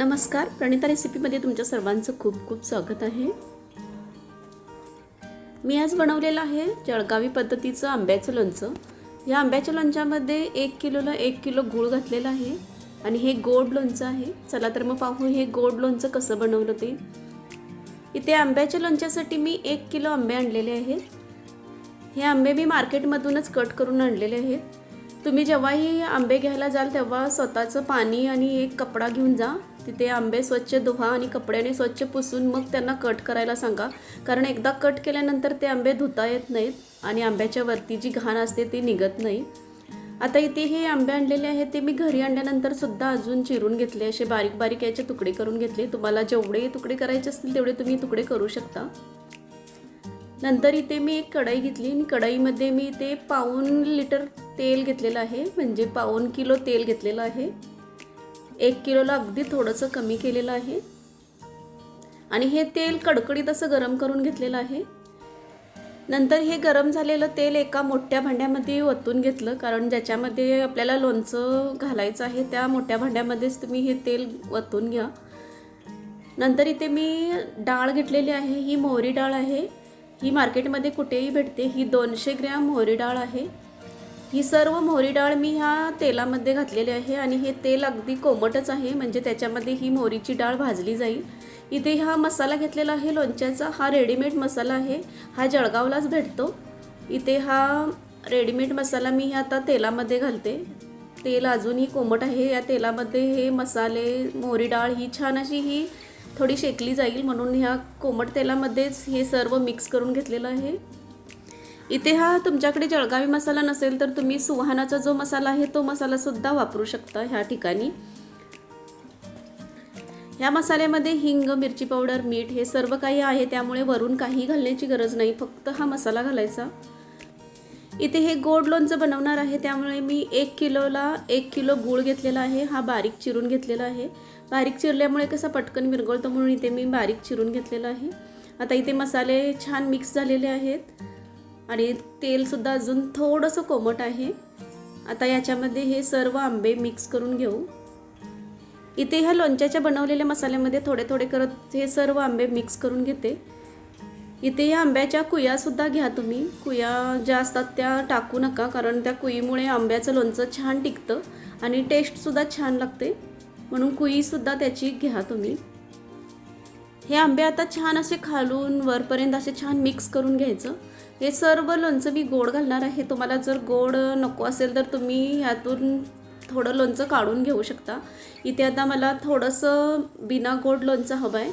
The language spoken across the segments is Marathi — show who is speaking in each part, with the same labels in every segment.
Speaker 1: नमस्कार प्रणिता रेसिपीमध्ये तुमच्या सर्वांचं खूप खूप स्वागत आहे. मी आज बनवलेलं आहे जळगावी पद्धतीचं आंब्याचं लोणचं. या आंब्याच्या लोणच्यामध्ये एक किलोला एक किलो गूळ घातलेला आहे आणि हे गोड लोणचं आहे. चला तर मग पाहू हे गोड लोणचं कसं बनवलं ते. इथे आंब्याच्या लोणच्यासाठी मी एक किलो आंबे आणलेले आहेत. हे आंबे मी मार्केटमधूनच कट करून आणलेले आहेत. तुम्ही जेव्हाही आंबे घ्यायला जाल तेव्हा स्वतःचं पाणी आणि एक कपडा घेऊन जा. तिथे आंबे स्वच्छ धुवा आणि कपड्याने स्वच्छ पुसून मग त्यांना कट करायला सांगा. कारण एकदा कट केल्यानंतर ते आंबे धुता येत नाहीत आणि आंब्याच्या वरती जी घाण असते ती निघत नाही. आता इथे हे आंबे आणलेले आहेत ते मी घरी आणल्यानंतर सुद्धा अजून चिरून घेतले असे बारीक बारीक याचे तुकडे करून घेतले. तुम्हाला जेवढे तुकडे करायचे असतील तेवढे तुम्ही तुकडे करू शकता. नंतर इथे मी एक कढई घेतली आणि कढईमध्ये मी ते पाऊन लिटर तेल घेतलेलं आहे. म्हणजे पाऊन किलो तेल घेतलेलं आहे. एक किलोला अगदी थोडंसं कमी केलेलं आहे. आणि हे तेल कडकडीत असं गरम करून घेतलेलं आहे. नंतर हे गरम झालेलं तेल एका मोठ्या भांड्यामध्ये ओतून घेतलं कारण ज्याच्यामध्ये आपल्याला लोणचं घालायचं आहे त्या मोठ्या भांड्यामध्येच तुम्ही हे तेल ओतून घ्या. नंतर इथे मी डाळ घेतलेली आहे ही मोहरी डाळ आहे. ही मार्केटमध्ये कुठेही भेटते ही दोनशे ग्रॅम मोहरी डाळ आहे. ही सर्व मोहरी डाळ मी ह्या तेलामध्ये घातलेली आहे आणि हे तेल अगदी कोमटच आहे म्हणजे त्याच्यामध्ये ही मोहरीची डाळ भाजली जाईल. इथे हा मसाला घेतलेला आहे लोणच्याचा हा रेडीमेड मसाला आहे हा जळगावलाच भेटतो. इथे हा रेडीमेड मसाला मी आता तेलामध्ये घालते. तेल अजूनही कोमट आहे या तेलामध्ये हे मसाले मोहरी डाळ ही छान अशी ही थोडी शेकली जाईल म्हणून ह्या कोमट तेलामध्येच हे सर्व मिक्स करून घेतलेलं आहे. इथे हा तुमच्याकडे जळगावी मसाला नसेल तर तुम्ही सुहानाचा जो मसाला आहे तो मसालासुद्धा वापरू शकता ह्या ठिकाणी. ह्या मसाल्यामध्ये हिंग मिरची पावडर मीठ हे सर्व काही आहे. त्यामुळे वरून काही घालण्याची गरज नाही. फक्त हा मसाला घालायचा. इथे हे गोड लोणचं बनवणार आहे. त्यामुळे मी एक किलोला एक किलो गूळ घेतलेला आहे. हा बारीक चिरून घेतलेला आहे. बारीक चिरल्यामुळे कसा पटकन विरघळतो म्हणून इथे मी बारीक चिरून घेतलेलं आहे. आता इथे मसाले छान मिक्स झालेले आहेत. आणि तेलसुद्धा अजून थोडंसं कोमट आहे. आता याच्यामध्ये हे सर्व आंबे मिक्स करून घेऊ. इथे ह्या लोणच्याच्या बनवलेल्या मसाल्यामध्ये थोडे थोडे करत हे सर्व आंबे मिक्स करून घेते. इथे या आंब्याच्या कुयासुद्धा घ्या तुम्ही. कुया ज्या असतात त्या टाकू नका कारण त्या कुईमुळे आंब्याचं लोणचं छान टिकतं आणि टेस्टसुद्धा छान लागते. म्हणून कुईसुद्धा त्याची घ्या तुम्ही. हे आंबे आता छान असे खालून वरपर्यंत असे छान मिक्स करून घ्यायचं. हे सर्व लोणचं मी गोड घालणार आहे. तुम्हाला जर गोड नको असेल तर तुम्ही ह्यातून थोडं लोणचं काढून घेऊ शकता. इथे आता मला थोडंसं बिना गोड लोणचं हवं आहे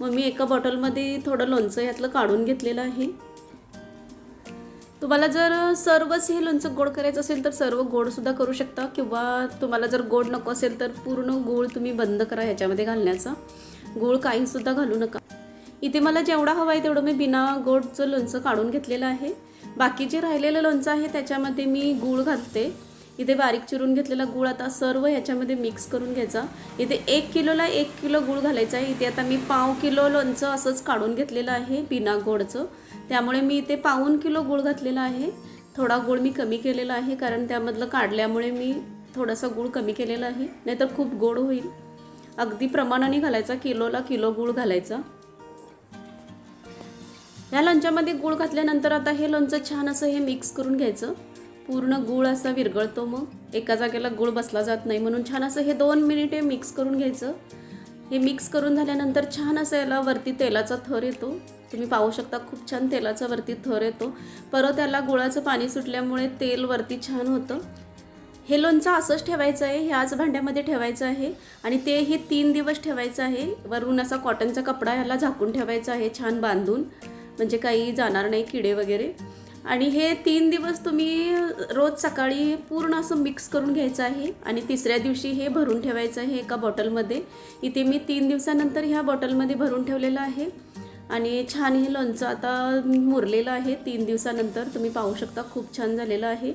Speaker 1: मग मी एका बॉटलमध्ये थोडं लोणचं ह्यातलं काढून घेतलेलं आहे. तुम्हाला जर सर्वच हे लोणचं गोड करायचं असेल तर सर्व गोडसुद्धा करू शकता. किंवा तुम्हाला जर गोड नको असेल तर पूर्ण गूळ तुम्ही बंद करा ह्याच्यामध्ये घालण्याचा. गूळ काहीसुद्धा घालू नका. इथे मला जेवढा हवा आहे तेवढं मी बिना गोडचं लोणचं काढून घेतलेलं आहे. बाकी जे राहिलेलं लोणचं आहे त्याच्यामध्ये मी गूळ घालते. इथे बारीक चिरून घेतलेला गूळ आता सर्व ह्याच्यामध्ये मिक्स करून घ्यायचा. इथे एक किलोला एक किलो गूळ घालायचा आहे. इथे आता मी पाव किलो लोणचं असंच काढून घेतलेलं आहे बिना गोडचं. त्यामुळे मी इथे पाऊन किलो गूळ घातलेला आहे. थोडा गूळ मी कमी केलेला आहे कारण त्यामधलं काढल्यामुळे मी थोडासा गूळ कमी केलेला आहे. नाहीतर खूप गोड होईल. अगदी प्रमाणाने घालायचा किलोला किलो गूळ घालायचा. ह्या लोणच्यामध्ये गूळ घातल्यानंतर आता हे लोणचं छान असं हे मिक्स करून घ्यायचं. पूर्ण गूळ असा विरघळतो मग. एका जागेला गूळ बसला जात नाही म्हणून छान असं हे दोन मिनिटे मिक्स करून घ्यायचं. हे मिक्स करून झाल्यानंतर छान असं याला वरती तेलाचा थर येतो. तुम्ही पाहू शकता खूप छान तेलाचा वरती थर येतो. परत त्याला गुळाचं पाणी सुटल्यामुळे तेल वरती छान होतं. हे लोणचं असंच ठेवायचं आहे. ह्याच भांड्यामध्ये ठेवायचं आहे. आणि तेही तीन दिवस ठेवायचं आहे. वरून असा कॉटनचा कपडा ह्याला झाकून ठेवायचा आहे छान बांधून. म्हणजे काही जाणार नाही किडे वगैरे. आणि हे तीन दिवस तुम्ही रोज सकाळी पूर्ण असं मिक्स करून घ्यायचं आहे आणि तिसऱ्या दिवशी हे भरून ठेवायचं आहे एका बॉटलमध्ये. इथे मी तीन दिवसानंतर ह्या बॉटलमध्ये भरून ठेवलेलं आहे. आणि छान हे लोणचं आता मुरलेलं आहे. तीन दिवसानंतर तुम्ही पाहू शकता खूप छान झालेलं आहे.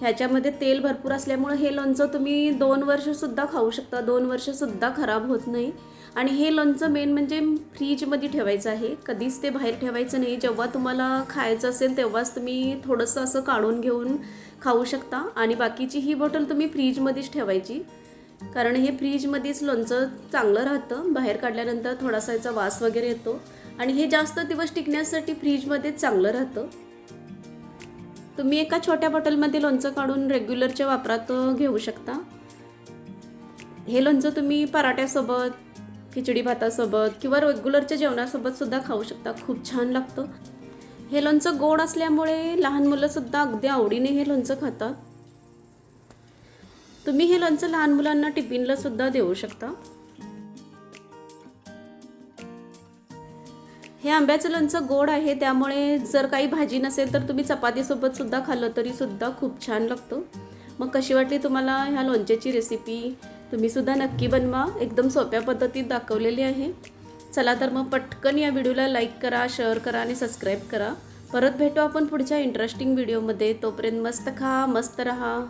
Speaker 1: ह्याच्यामध्ये तेल भरपूर असल्यामुळं हे लोणचं तुम्ही दोन वर्षसुद्धा खाऊ शकता. दोन वर्षसुद्धा खराब होत नाही. आणि हे लोणचं मेन म्हणजे फ्रीजमध्ये ठेवायचं आहे. कधीच ते बाहेर ठेवायचं नाही. जेव्हा तुम्हाला खायचं असेल तेव्हाच तुम्ही थोडंसं असं काढून घेऊन खाऊ शकता. आणि बाकीची ही बॉटल तुम्ही फ्रीजमध्येच ठेवायची. कारण हे फ्रीजमध्येच लोणचं चांगलं राहतं. बाहेर काढल्यानंतर थोडासा याचा वास वगैरे येतो. आणि हे जास्त दिवस टिकण्यासाठी फ्रीजमध्येच चांगलं राहतं. तुम्ही एका छोट्या बॉटलमध्ये लोणचं काढून रेग्युलरच्या वापरात घेऊ शकता. हे लोणचं तुम्ही पराठ्यासोबत खिचडी भातासोबत किंवा रेग्युलरच्या जेवणासोबत सुद्धा खाऊ शकता. खूप छान लागतं. हे लोणचं गोड असल्यामुळे लहान मुलंसुद्धा अगदी आवडीने हे लोणचं खातात. तुम्ही हे लोणचं लहान मुलांना टिफिनला सुद्धा देऊ शकता. हे आंब्याचं लोणचं गोड आहे त्यामुळे जर काही भाजी नसेल तर तुम्ही चपातीसोबत सुद्धा खाल्लं तरी सुद्धा खूप छान लागतं. मग कशी वाटली तुम्हाला ह्या लोणच्याची रेसिपी तुम्हीसुद्धा नक्की बनवा. एकदम सोप्या पद्धतीत दाखवलेली आहे. चला तर मग पटकन या व्हिडिओला लाईक करा शेअर करा आणि सबस्क्राईब करा. परत भेटू आपण पुढच्या इंटरेस्टिंग व्हिडिओमध्ये तोपर्यंत मस्त खा मस्त रहा.